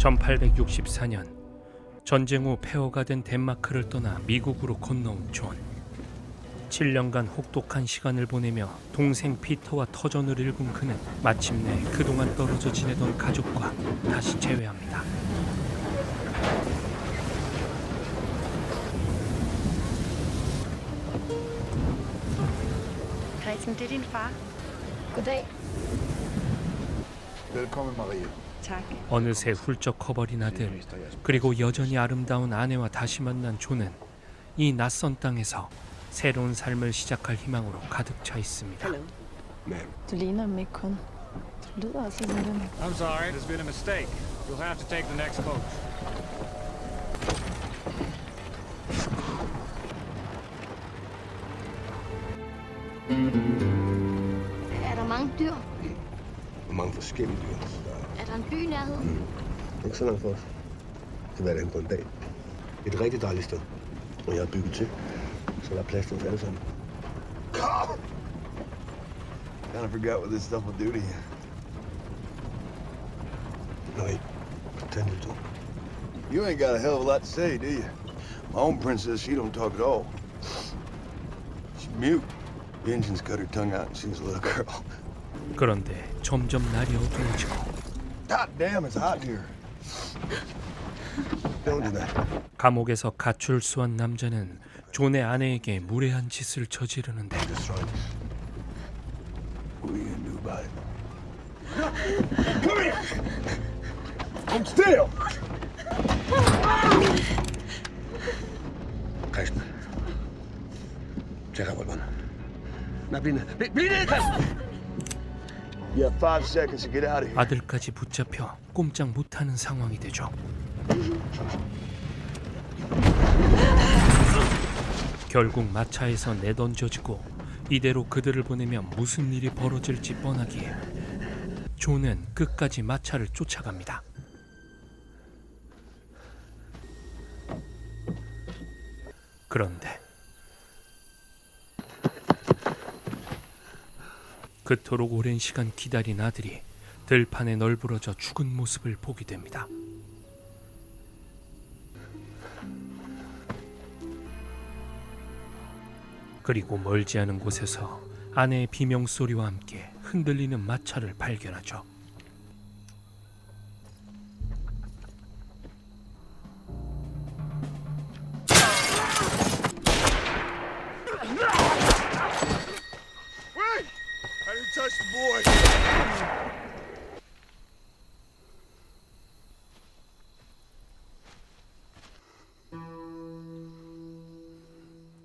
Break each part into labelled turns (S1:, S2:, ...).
S1: 1864년 전쟁 후 폐허가 된 덴마크를 떠나 미국으로 건너온 존. 7년간 혹독한 시간을 보내며 동생 피터와 터전을 일군 그는 마침내 그동안 떨어져 지내던 가족과 다시 재회합니다.
S2: Far.
S3: Goddag.
S4: Velkommen, Marie.
S1: 어느새 훌쩍 커버린 아들 그리고 여전히 아름다운 아내와 다시 만난 존은 이 낯선 땅에서 새로운 삶을 시작할 희망으로 가득 차 있습니다.
S3: Du ligner dem ikke kun. Du lyder også som dem.
S5: I'm sorry, there's been a mistake. You'll have to take the next coach.
S6: Er der mange dyr?
S7: Og mange forskellige dyr.
S6: Er der en by i nærheden?
S7: Ikke så langt for os. Det var det på en dag. Et rigtig dejligt sted. Og jeg har bygget til, så der er plads til os alle sammen.
S4: Kind of forgot what this stuff will do to you.
S7: Nej, tag en lille tur.
S4: You ain't got a hell of a lot to say, do you? My own princess, she don't talk at all. She's mute. The Indians cut her tongue out and she was a little girl.
S1: 그런데 점점 날이 어두워지고
S4: God damn, it's hot in here.
S7: Don't do that.
S1: 감옥에서 가출수한 남자는 존의 아내에게 무례한 짓을 저지르는데
S7: Destroy this.
S4: What are you gonna do about it? Come here! I'm still!
S7: Christian. Tag revolveren. Nej, bliv ned. Bliv, bliv ned,
S1: 아들까지 붙잡혀 꼼짝 못하는 상황이 되죠. 결국 마차에서 내던져지고 이대로 그들을 보내면 무슨 일이 벌어질지 뻔하기에 존은 끝까지 마차를 쫓아갑니다. 그런데 그토록 오랜 시간 기다린 아들이 들판에 널브러져 죽은 모습을 보게 됩니다. 그리고 멀지 않은 곳에서 아내의 비명 소리와 함께 흔들리는 마차를 발견하죠.
S4: Touch the boy.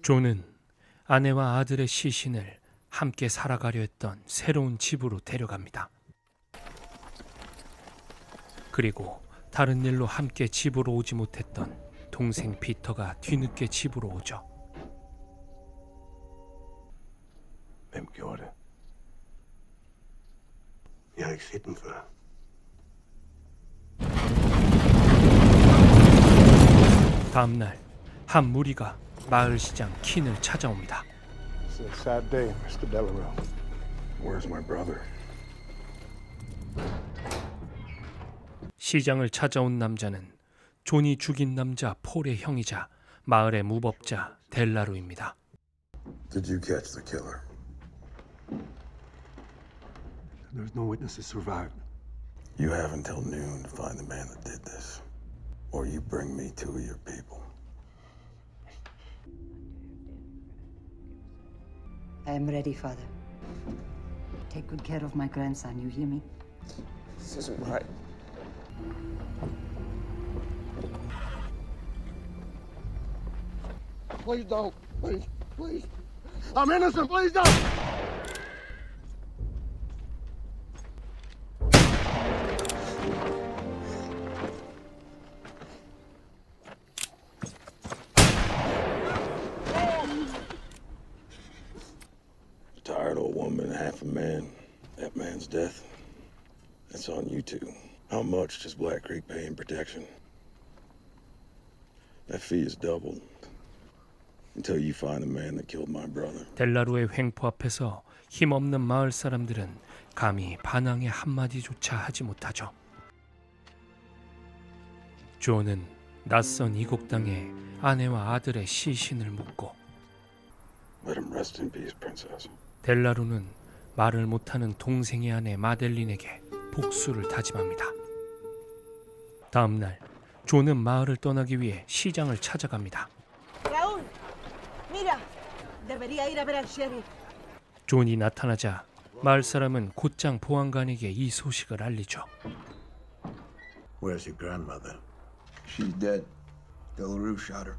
S1: 존은 아내와 아들의 시신을 함께 살아가려 했던 새로운 집으로 데려갑니다. 그리고 다른 일로 함께 집으로 오지 못했던 동생 피터가 뒤늦게 집으로 오죠.
S7: Ikke set dem før.
S1: 다음 날 한 무리가 마을 시장 킨을 찾아옵니다.
S4: It's a sad day, Mr. Delarue.
S7: Where's my brother?
S1: 시장을 찾아온 남자는 존이 죽인 남자 폴의 형이자 마을의 무법자 델라루입니다.
S7: Did you catch the killer?
S4: There's no witnesses survived.
S7: You have until noon to find the man that did this. Or you bring me two of your people.
S8: I am ready, Father. Take good care of my grandson, you hear me?
S9: This isn't right.
S4: Please don't. Please, please. I'm innocent. Please don't.
S7: A man. That man's death. That's on you two. How much does Black Creek pay in protection? That fee is doubled. Until you find the man that killed my brother.
S1: 델라루의 횡포 앞에서 힘없는 마을 사람들은 감히 반항의 한마디조차 하지 못하죠. 존은 낯선 이국 땅에 아내와 아들의 시신을 묻고
S7: Let him rest in peace, princess.
S1: 델라루는 말을 못하는 동생의 아내 마델린에게 복수를 다짐합니다. 다음 날 존은 마을을 떠나기 위해 시장을 찾아갑니다. 존이 나타나자 마을 사람은 곧장 보안관에게 이 소식을 알리죠.
S4: Where's your grandmother? She's dead. Delarue shot her.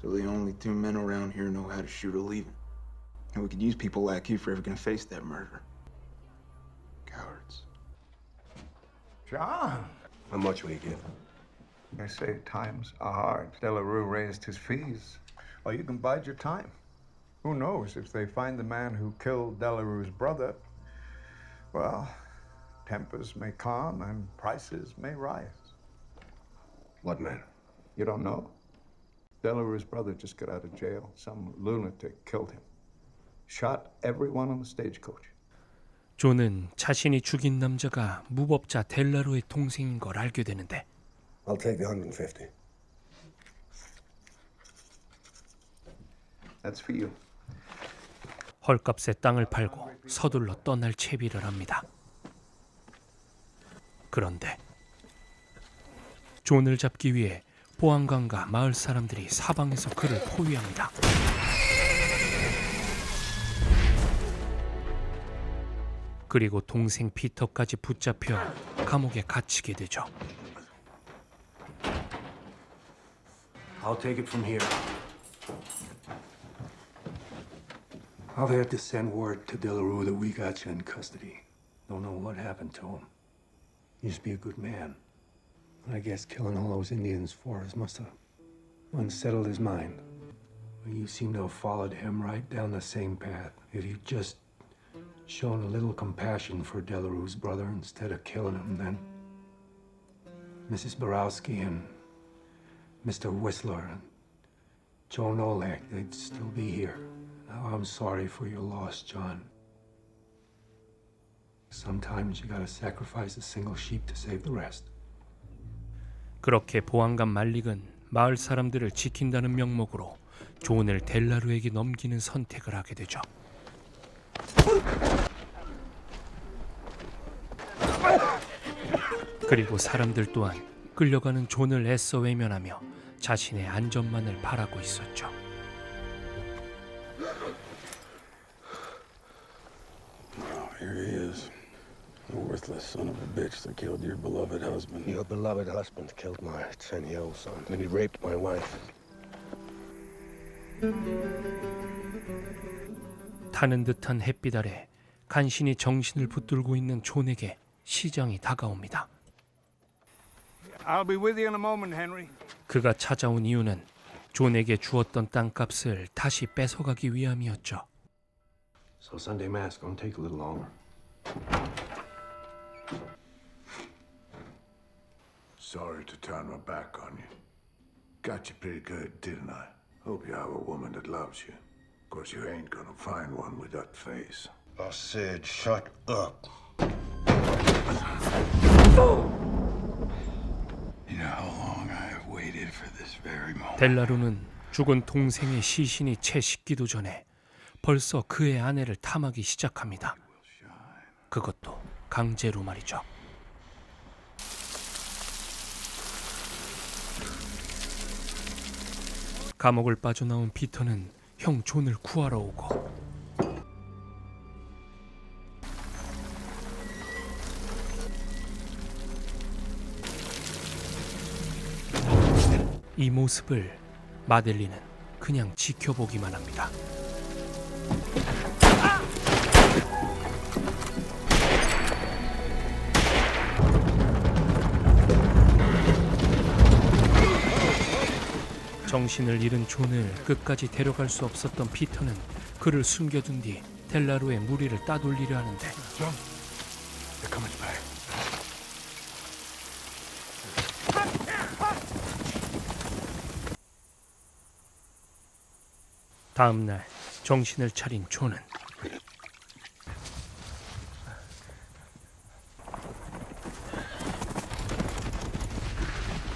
S9: So the only two men around here know how to shoot a leaving. And we could use people like you for ever gonna face that murder. Cowards.
S10: John,
S4: How much will you give?
S10: I say times are hard. Delarue raised his fees. Well, you can bide your time. Who knows if they find the man who killed Delarue's brother? Well, tempers may calm and prices may rise.
S4: What man?
S10: You don't know? Delarue's brother just got out of jail. Some lunatic killed him. Shot everyone on the stagecoach.
S1: 존은 자신이 죽인 남자가 무법자 델라루의 동생인 걸 알게 되는데
S4: I'll take the 150.
S10: That's for you.
S1: 헐값에 땅을 팔고 서둘러 떠날 채비를 합니다. 그런데 존을 잡기 위해 보안관과 마을 사람들이 사방에서 그를 포위합니다. 그리고 동생 피터까지 붙잡혀 감옥에 갇히게 되죠.
S11: I'll take it from here. I'll have to send word to Delarue that we got you in custody. Don't know what happened to him. Used to be a good man. I guess killing all those Indians for us must have unsettled his mind. Well, you seem to have followed him right down the same path. If you'd just shown a little compassion for Delarue's brother instead of killing him, then Mrs. Borowski and Mr. Whistler and Joe Nolak, they'd still be here. Now, I'm sorry for your loss, John. Sometimes you gotta sacrifice a single sheep to save the rest.
S1: 그렇게 보안관 말릭은 마을 사람들을 지킨다는 명목으로 존을 델라루에게 넘기는 선택을 하게 되죠. 그리고 사람들 또한 끌려가는 존을 애써 외면하며 자신의 안전만을 바라고 있었죠.
S7: Oh, here he is. The worthless son of a bitch that killed your beloved husband.
S11: Your beloved husband killed my 10-year-old son, and he raped my wife.
S1: 타는 듯한 햇빛 아래 간신히 정신을 붙들고 있는 존에게 시장이 다가옵니다.
S5: I'll be with you in a moment, Henry.
S1: 그가 찾아온 이유는 존에게 주었던 땅값을 다시 뺏어가기 위함이었죠.
S11: So Sunday Mass gonna take a little longer.
S10: Sorry to turn my back on you. Got you pretty good, didn't I? Hope you have a woman that loves you. Of course, you ain't gonna find one with that face.
S4: I said, shut up.
S7: You know how long I have waited for this very moment.
S1: 델라루는 죽은 동생의 시신이 채 식기도 전에 벌써 그의 아내를 탐하기 시작합니다. 그것도 강제로 말이죠. 감옥을 빠져나온 피터는 형 존을 구하러 오고 이 모습을 마델린은 그냥 지켜보기만 합니다. 정신을 잃은 존을 끝까지 데려갈 수 없었던 피터는 그를 숨겨둔 뒤 텔라로의 무리를 따돌리려 하는데.
S10: They're coming back.
S1: 다음 날 정신을 차린 존은.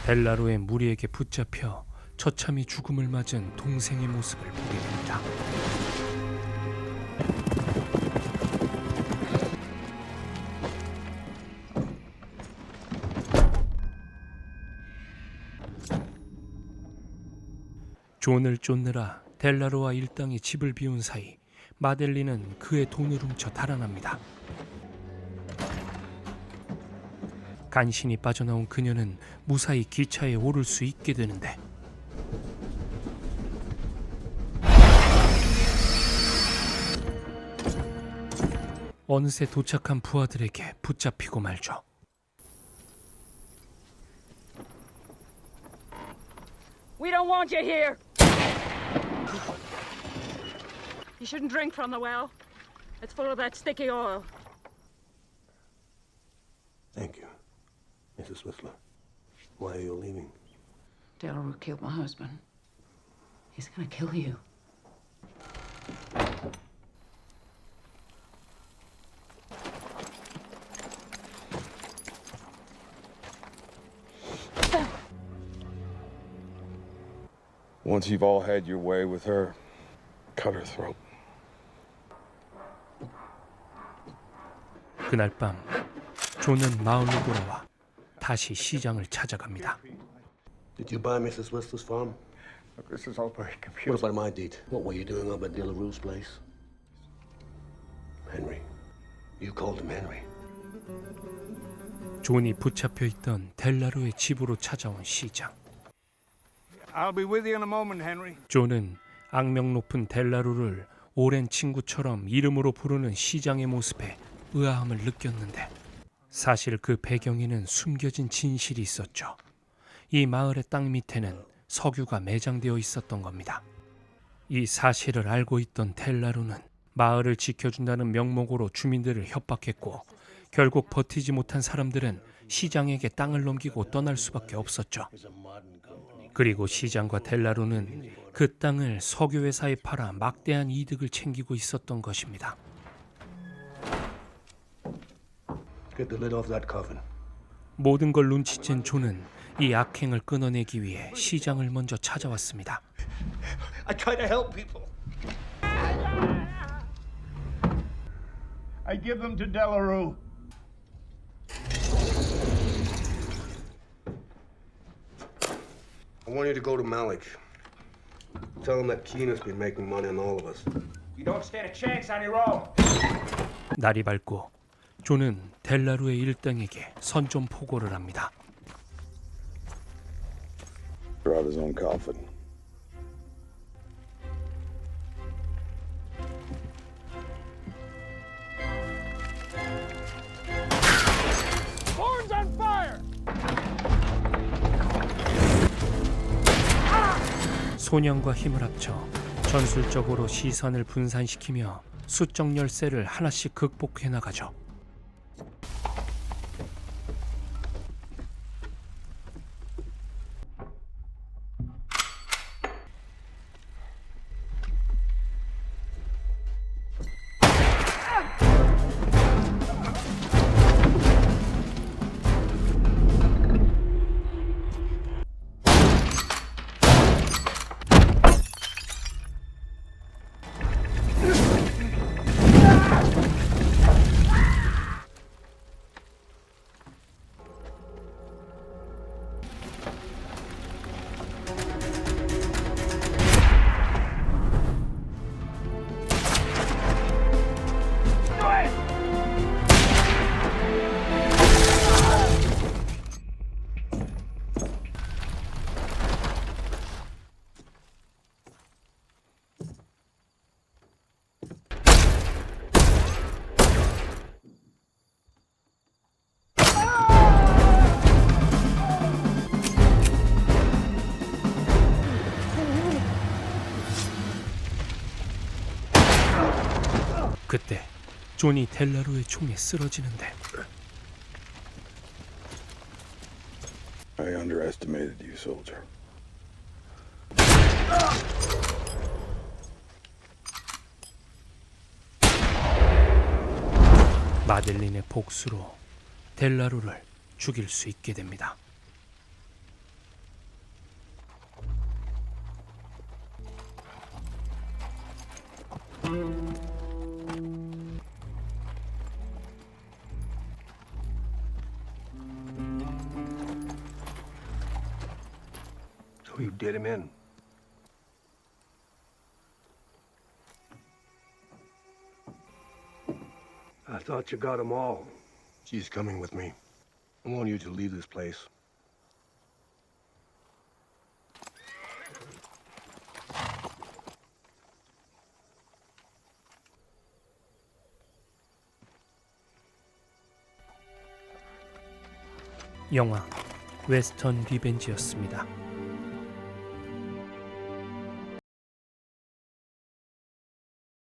S1: 델라로의 무리에게 붙잡혀 처참히 죽음을 맞은 동생의 모습을 보게 됩니다. 존을 쫓느라 델라로와 일당이 집을 비운 사이 마델린은 그의 돈을 훔쳐 달아납니다. 간신히 빠져나온 그녀는 무사히 기차에 오를 수 있게 되는데 어느새 도착한 부하들에게 붙잡히고 말죠.
S12: We don't want you here. You shouldn't drink from the well. It's full of that sticky oil.
S11: Thank you, Mrs. Whistler. Why are you leaving?
S3: Delru killed my husband. He's gonna kill you.
S7: Once you've all had your way with her, cut her throat.
S1: 그날 밤 존은 마을로 돌아와 다시 시장을 찾아갑니다.
S11: Did you buy Mrs. Whistler's farm?
S10: Look, this is all very
S11: What
S10: confusing.
S11: about my deed? What were you doing up at De La Rue's place? Henry. You called him Henry.
S1: 존이 붙잡혀 있던 델라로의 집으로 찾아온 시장.
S10: I'll be with you in a moment, Henry.
S1: 존은 악명 높은 델라루를 오랜 친구처럼 이름으로 부르는 시장의 모습에 의아함을 느꼈는데 사실 그 배경에는 숨겨진 진실이 있었죠. 이 마을의 땅 밑에는 석유가 매장되어 있었던 겁니다. 이 사실을 알고 있던 델라루는 마을을 지켜준다는 명목으로 주민들을 협박했고 결국 버티지 못한 사람들은 시장에게 땅을 넘기고 떠날 수밖에 없었죠. 그리고 시장과 델라루는 그 땅을 석유 회사에 팔아 막대한 이득을 챙기고 있었던 것입니다.
S11: Get the lid off that coffin.
S1: 모든 걸 눈치챈 존은 이 악행을 끊어내기 위해 시장을 먼저 찾아왔습니다.
S11: I try to help people.
S10: I give them to Delarue.
S11: Want you to go to Malik. Tell him that Keena's been making money on all of us.
S5: You don't stand a chance on your own.
S1: 날이 밝고 존은 델라루의 일당에게 선좀 포고를 합니다.
S7: Brought his own coffin.
S1: 소년과 힘을 합쳐 전술적으로 시선을 분산시키며 수적 열쇠를 하나씩 극복해 나가죠. 그때 존이 델라루의 총에 쓰러지는데
S7: I underestimated you, soldier.
S1: 마델린의 복수로 델라루를 죽일 수 있게 됩니다.
S11: Did him in. I thought you got them all.
S13: She's coming with me. I want you to leave this place.
S1: 영화 웨스턴 리벤지였습니다.